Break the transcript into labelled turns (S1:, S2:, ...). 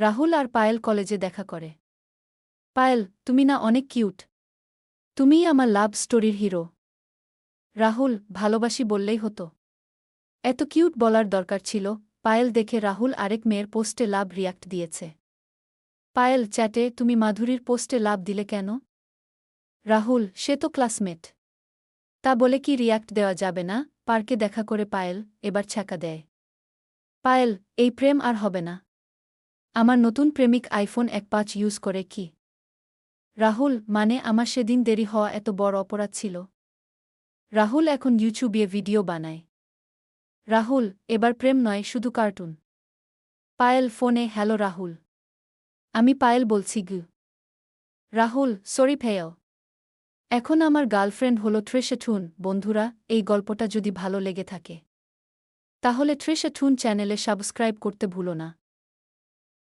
S1: রাহুল আর পায়েল কলেজে দেখা করে। পায়েল, তুমি না অনেক কিউট। তুমিই আমার লাভ স্টোরির হিরো। রাহুল, ভালোবাসি বললেই হতো। এত কিউট বলার দরকার ছিল, পায়েল দেখে রাহুল আরেক মেয়ের পোস্টে লাভ রিয়াক্ট দিয়েছে। পায়েল, চ্যাটে, তুমি মাধুরীর পোস্টে লাভ দিলে কেন? রাহুল, সে তো ক্লাসমেট। তা বলে কি রিয়াক্ট দেওয়া যাবে না? পার্কে দেখা করে পায়েল, এবার ছ্যাঁকা দেয়। পায়েল, এই প্রেম আর হবে না। আমার নতুন প্রেমিক আইফোন এক পাঁচ ইউজ করে কি? রাহুল মানে আমার সেদিন দেরি হওয়া এত বড় অপরাধ ছিল। রাহুল এখন ইউটিউবে ভিডিও বানায়। রাহুল, এবার প্রেম নয়, শুধু কার্টুন পায়েল ফোনে, হ্যালো রাহুল। আমি পায়েল বলছি, গু। রাহুল, সরি ফেয় এখন আমার গার্লফ্রেন্ড হল ট্রেশেঠুন বন্ধুরা, এই গল্পটা যদি ভালো লেগে থাকে, তাহলে ট্রেশেঠুন চ্যানেলে সাবস্ক্রাইব করতে ভুলো না।